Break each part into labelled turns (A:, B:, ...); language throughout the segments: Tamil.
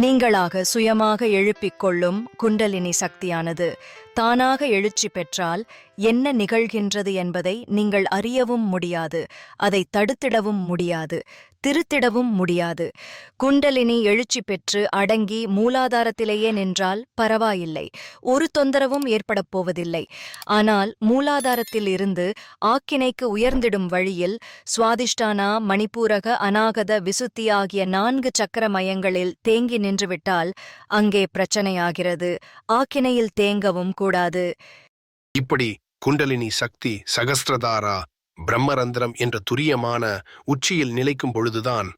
A: நீங்களாக சுயமாக எழுப்பிக் கொள்ளும் குண்டலினி சக்தியானது. தானாக எழுச்சி பெற்றால் என்ன நிகழ்கின்றது என்பதை நீங்கள் அறியவும் முடியாது. அதை தடுத்திடவும் முடியாது. திருத்திடவும் முடியாது. குண்டலினி எழுச்சி பெற்று அடங்கி மூலாதாரத்திலேயே நின்றால் பரவாயில்லை. ஒரு தொந்தரவும் ஏற்படப் போவதில்லை. ஆனால் மூலாதாரத்தில் இருந்து ஆக்கினைக்கு உயர்ந்திடும் வழியில் சுவாதிஷ்டானா மணிப்பூரக அநாகத விசுத்தி ஆகிய நான்கு சக்கர மையங்களில் தேங்கி நின்றுவிட்டால் அங்கே பிரச்சனையாகிறது. ஆக்கினையில் தேங்கவும் கூடாது
B: இப்படி குண்டலினி சக்தி சகஸ்திரதாரா பிரம்மரந்திரம் என்ற துரியமான உச்சியில் நிலைக்கும் பொழுதுதான்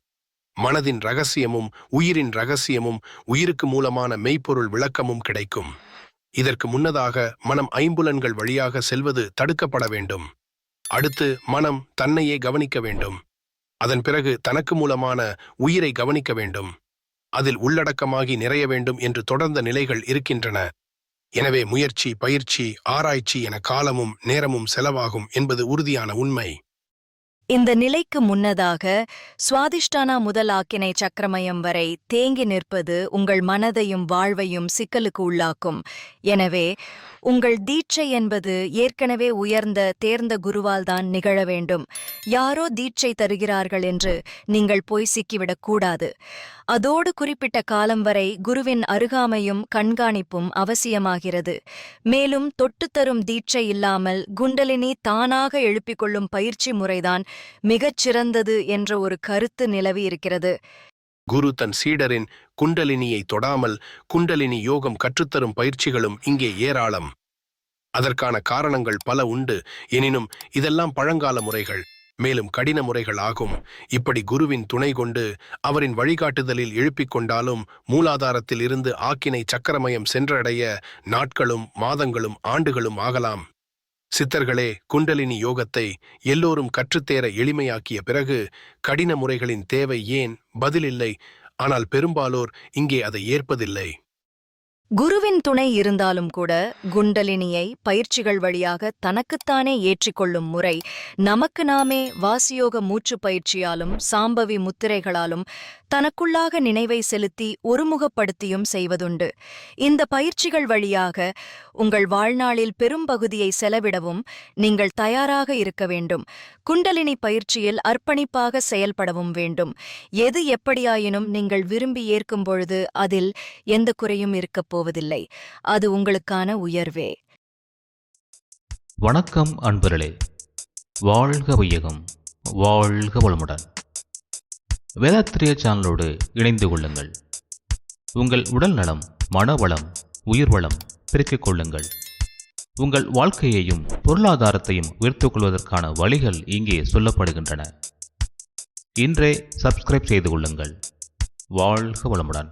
B: மனதின் ரகசியமும் உயிரின் ரகசியமும் உயிருக்கு மூலமான மெய்ப்பொருள் விளக்கமும் கிடைக்கும். இதற்கு முன்னதாக மனம் ஐம்புலன்கள் வழியாக செல்வது தடுக்கப்பட வேண்டும். அடுத்து மனம் தன்னையே கவனிக்க வேண்டும். அதன் பிறகு தனக்கு மூலமான உயிரை கவனிக்க வேண்டும். அதில் உள்ளடக்கமாகி நிறைய வேண்டும் என்று தொடர்ந்த நிலைகள் இருக்கின்றன. எனவே முயற்சி பயிற்சி ஆராய்ச்சி என காலமும் நேரமும் செலவாகும் என்பது உறுதியான உண்மை.
A: இந்த நிலைக்கு முன்னதாக சுவாதிஷ்டானா முதல் ஆக்கினை சக்கரமயம் வரை தேங்கி நிற்பது உங்கள் மனதையும் வாழ்வையும் சிக்கலுக்கு உள்ளாக்கும். எனவே உங்கள் தீட்சை என்பது ஏற்கனவே உயர்ந்த தேர்ந்த குருவால் தான் நிகழ வேண்டும். யாரோ தீட்சை தருகிறார்கள் என்று நீங்கள் போய் சிக்கிவிடக் கூடாது அதோடு குறிப்பிட்ட காலம் வரை குருவின் அருகாமையும் கண்காணிப்பும் அவசியமாகிறது. மேலும் தொட்டுத்தரும் தீட்சை இல்லாமல் குண்டலினி தானாக எழுப்பிக் கொள்ளும் பயிற்சி முறைதான் மிகச் சிறந்தது என்ற ஒரு கருத்து நிலவி இருக்கிறது.
B: குரு தன் சீடரின் குண்டலினியை தொடாமல் குண்டலினி யோகம் கற்றுத்தரும் பயிற்சிகளும் இங்கே ஏராளம். அதற்கான காரணங்கள் பல உண்டு. எனினும் இதெல்லாம் பழங்கால முறைகள். மேலும் கடின முறைகள் ஆகும் இப்படி குருவின் துணை கொண்டு அவரின் வழிகாட்டுதலில் எழுப்பிக் கொண்டாலும் மூலாதாரத்தில் இருந்து ஆக்கினை சக்கரமயம் சென்றடைய நாட்களும் மாதங்களும் ஆண்டுகளும் ஆகலாம். சித்தர்களே குண்டலினி யோகத்தை எல்லோரும் கற்றுத்தேர எளிமையாக்கிய பிறகு கடின முறைகளின் தேவை ஏன்? பதிலில்லை ஆனால் பெரும்பாலோர் இங்கே அதை ஏற்பதில்லை.
A: குருவின் துணை இருந்தாலும் கூட குண்டலினியை பயிற்சிகள் வழியாக தனக்குத்தானே ஏற்றிக்கொள்ளும் முறை நமக்கு நாமே வாசியோக மூச்சு பயிற்சியாலும் சாம்பவி முத்திரைகளாலும் தனக்குள்ளாக நினைவை செலுத்தி ஒருமுகப்படுத்தியும் செய்வதுண்டு. இந்த பயிற்சிகள் வழியாக உங்கள் வாழ்நாளில் பெரும்பகுதியை செலவிடவும் நீங்கள் தயாராக இருக்க வேண்டும். குண்டலினி பயிற்சியில் அர்ப்பணிப்பாக செயல்படவும் வேண்டும். எது எப்படியாயினும் நீங்கள் விரும்பி ஏற்கும் பொழுது அதில் எந்த குறையும் இருக்கப் போவதில்லை. அது உங்களுக்கான உயர்வே.
C: வணக்கம் அன்பர்களே. வாழ்க வையகம். வாழ்க வளமுடன். வேதாத்திரிய சேனலோடு இணைந்து கொள்ளுங்கள். உங்கள் உடல் நலம் மனவளம் உயிர் வளம் பெருக்கிக் கொள்ளுங்கள். உங்கள் வாழ்க்கையையும் பொருளாதாரத்தையும் உயர்த்துக் கொள்வதற்கான வழிகள் இங்கே சொல்லப்படுகின்றன. இன்றே சப்ஸ்கிரைப் செய்து கொள்ளுங்கள். வாழ்க வளமுடன்.